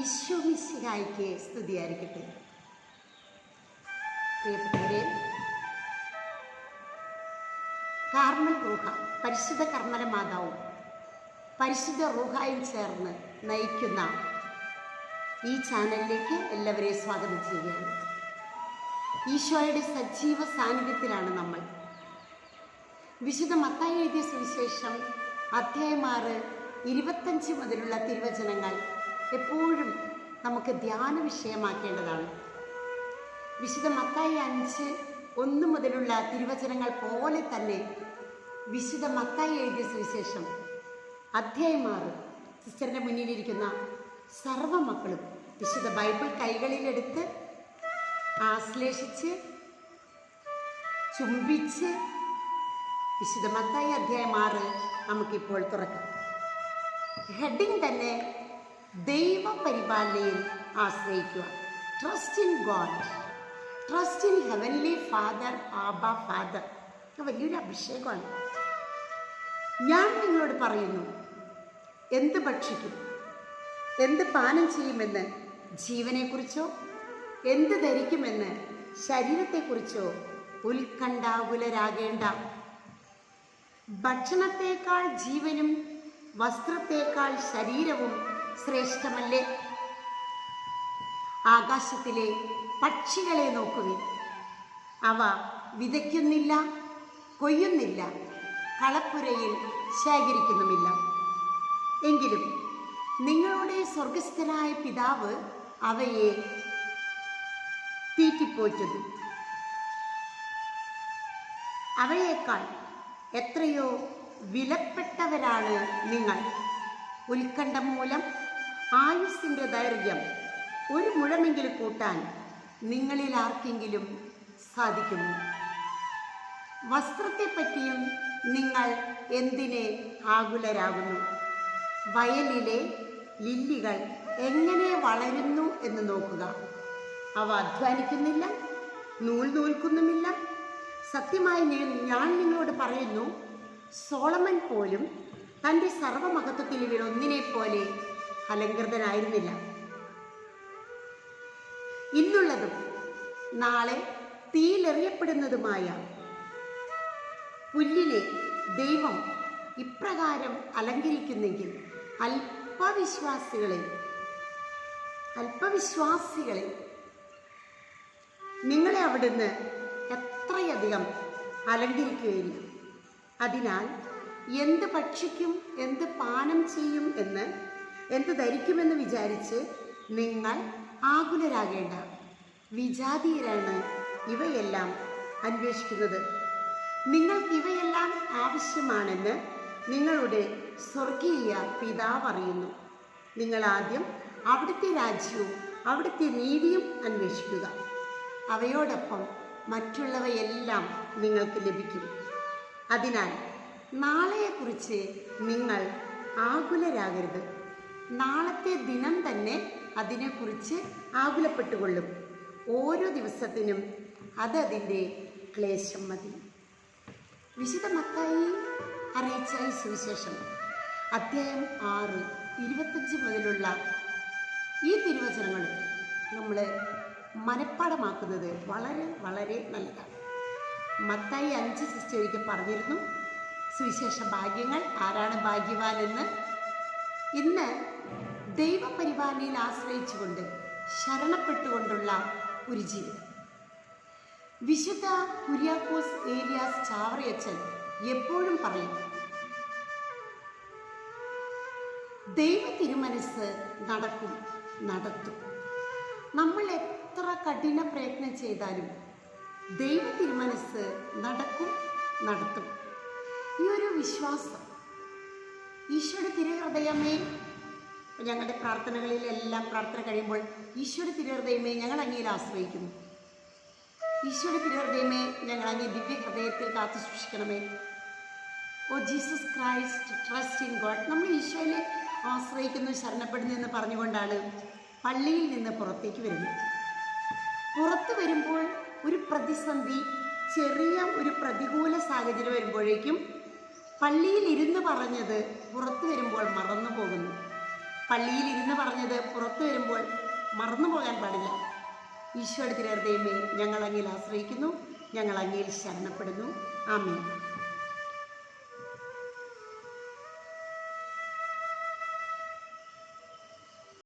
ഈശോ മിസ്സിഹായിക്ക് സ്തുതിയായിരിക്കട്ടെ. പ്രിയപ്പെട്ടവരെ കാർമൽ റൂഹ പരിശുദ്ധ കർമ്മല മാതാവും പരിശുദ്ധ റൂഹായും ചേർന്ന് നയിക്കുന്ന ഈ ചാനലിലേക്ക് എല്ലാവരെയും സ്വാഗതം ചെയ്യുകയാണ്. ഈശോയുടെ സജീവ സാന്നിധ്യത്തിലാണ് നമ്മൾ. വിശുദ്ധ മത്തായി എഴുതിയ സുവിശേഷം അധ്യായമാറ് ഇരുപത്തഞ്ച് മുതലുള്ള തിരുവചനങ്ങൾ എപ്പോഴും നമുക്ക് ധ്യാന വിഷയമാക്കേണ്ടതാണ്. വിശുദ്ധ മത്തായി അഞ്ച് ഒന്ന് മുതലുള്ള തിരുവചനങ്ങൾ പോലെ തന്നെ വിശുദ്ധ മത്തായി എഴുതിയ സുവിശേഷം അധ്യായമാറ് സിസ്റ്ററിന്റെ മുന്നിലിരിക്കുന്ന സർവ മക്കളും വിശുദ്ധ ബൈബിൾ കൈകളിലെടുത്ത് ആശ്ലേഷിച്ച് ചുംബിച്ച് വിശുദ്ധ മത്തായി അധ്യായം ആറ് നമുക്കിപ്പോൾ തുറക്കാം. ഹെഡിങ് തന്നെ ദൈവ പരിപാലനയിൽ ആശ്രയിക്കുക. Trust in God trust in heavenly father Aba father വലിയൊരു അഭിഷേകമാണ്. ഞാൻ നിങ്ങളോട് പറയുന്നു എന്ത് ഭക്ഷിക്കും? എന്ത് പാനം ചെയ്യുമെന്ന്? ജീവനെക്കുറിച്ചോ? എന്ത് ധരിക്കുമെന്ന്? ശരീരത്തെക്കുറിച്ചോ? ഉത്കണ്ഠാകുലരാകേണ്ട. ഭക്ഷണത്തേക്കാൾ ജീവനും വസ്ത്രത്തേക്കാൾ ശരീരവും ശ്രേഷ്ഠമല്ലേ? ആകാശത്തിലെ പക്ഷികളെ നോക്കുവിൻ. അവ വിതയ്ക്കുന്നില്ല കൊയ്യുന്നില്ല കളപ്പുരയിൽ ശേഖരിക്കുന്നുമില്ല. എങ്കിലും നിങ്ങളുടെ സ്വർഗസ്ഥനായ പിതാവ് അവയെ തീറ്റിപ്പോറ്റുന്നു. അവയേക്കാൾ എത്രയോ വിലപ്പെട്ടവരാണ് നിങ്ങൾ. ഉത്കണ്ഠ മൂലം ആയുസ്സിന്റെ ദൈർഘ്യം ഒരു മുഴമെങ്കിലും കൂട്ടാൻ നിങ്ങളിൽ ആർക്കെങ്കിലും സാധിക്കുമോ? വസ്ത്രത്തെപ്പറ്റിയും നിങ്ങൾ എന്തിനെ ആകുലരാകുന്നു? വയലിലെ ലില്ലികൾ എങ്ങനെ വളരുന്നു എന്ന് നോക്കുക. അവ അധ്വാനിക്കുന്നില്ല നൂൽ നൂൽക്കുന്നുമില്ല. സത്യമായി ഞാൻ- ഞാൻ നിങ്ങളോട് പറയുന്നു സോളമൻ പോലും തന്റെ സർവമഹത്വത്തിൽ ഇവരൊന്നിനെ പോലെ അലങ്കൃതനായിരുന്നില്ല ഇന്നുള്ളതും നാളെ തീയിലെറിയപ്പെടുന്നതുമായ പുല്ലിനെ ദൈവം ഇപ്രകാരം അലങ്കരിക്കുന്നെങ്കിൽ അല്പവിശ്വാസികളെ അല്പവിശ്വാസികളെ നിങ്ങളെ അവിടുന്ന് എത്രയധികം അലങ്കരിക്കുകയില്ല. അതിനാൽ എന്ത് ഭക്ഷിക്കും എന്ത് പാനം ചെയ്യും എന്ന് എന്ത് ധരിക്കുമെന്ന് വിചാരിച്ച് നിങ്ങൾ ആകുലരാകേണ്ട വിജാതീയരാണ് ഇവയെല്ലാം അന്വേഷിക്കുന്നത്. നിങ്ങൾക്ക് ഇവയെല്ലാം ആവശ്യമാണെന്ന് നിങ്ങളുടെ സ്വർഗീയ പിതാവ് അറിയുന്നു. നിങ്ങൾ ആദ്യം അവിടുത്തെ രാജ്യവും അവിടുത്തെ നീതിയും അന്വേഷിക്കുക. അവയോടൊപ്പം മറ്റുള്ളവയെല്ലാം നിങ്ങൾക്ക് ലഭിക്കും. അതിനാൽ നാളെയെക്കുറിച്ച് നിങ്ങൾ ആകുലരാകരുത്. നാളത്തെ ദിനം തന്നെ അതിനെക്കുറിച്ച് ആകുലപ്പെട്ടുകൊള്ളും. ഓരോ ദിവസത്തിനും അതതിന്റെ ക്ലേശം മതി. വിശുദ്ധ മത്തായി അറിയിച്ച സുവിശേഷം അധ്യായം ആറ് ഇരുപത്തഞ്ച് മുതലുള്ള ഈ തിരുവചനങ്ങൾ നമ്മൾ മനഃപ്പാടമാക്കുന്നത് വളരെ വളരെ നല്ലതാണ്. മത്തായി അഞ്ച് സിസ്റ്റർ പറഞ്ഞിരുന്നു സുവിശേഷ ഭാഗ്യങ്ങൾ ആരാണ് ഭാഗ്യവാൻ എന്ന്? ഇന്ന് ദൈവപരിപാലനയിൽ ആശ്രയിച്ചുകൊണ്ട് ശരണപ്പെട്ടുകൊണ്ടുള്ള ഒരു ജീവിതം. വിശുദ്ധ കുര്യാക്കോസ് ഏരിയാസ് ചാവറയച്ചൻ എപ്പോഴും പറയും ദൈവ തിരുമനസ് നടക്കും നടത്തും. നമ്മൾ എത്ര കഠിന പ്രയത്നം ചെയ്താലും ദൈവ തിരുമനസ് നടക്കും നടത്തും. ഈ ഒരു വിശ്വാസം ഈശോയുടെ തിരുഹൃദയമേ. ഞങ്ങളുടെ പ്രാർത്ഥനകളിലെല്ലാം പ്രാർത്ഥന കഴിയുമ്പോൾ ഈശോയുടെ തിരുഹൃദയമേ ഞങ്ങൾ അങ്ങയിൽ ആശ്രയിക്കുന്നു. ഈശോയുടെ തിരുഹൃദയമേ ഞങ്ങൾ അങ്ങേ ദിവ്യ ഹൃദയത്തിൽ കാത്തു സൂക്ഷിക്കണമേ. ഓ Jesus Christ trust in God നമ്മൾ ഈശോയിലെ ആശ്രയിക്കുന്നു ശരണപ്പെടുന്നു എന്ന് പറഞ്ഞുകൊണ്ടാണ് പള്ളിയിൽ നിന്ന് പുറത്തേക്ക് വരുന്നത്. പുറത്ത് വരുമ്പോൾ ഒരു പ്രതിസന്ധി ചെറിയ ഒരു പ്രതികൂല സാഹചര്യം വരുമ്പോഴേക്കും പള്ളിയിൽ ഇരുന്ന് പറഞ്ഞത് പുറത്തു വരുമ്പോൾ മറന്നു പോകുന്നു. പള്ളിയിൽ ഇരുന്ന് പറഞ്ഞത് പുറത്തു വരുമ്പോൾ മറന്നു പോകാൻ പാടില്ല. ഈശോയുടെ ദൈവമേ ഞങ്ങൾ അങ്ങയിൽ ആശ്രയിക്കുന്നു ഞങ്ങൾ അങ്ങയിൽ ശരണപ്പെടുന്നു. ആമേ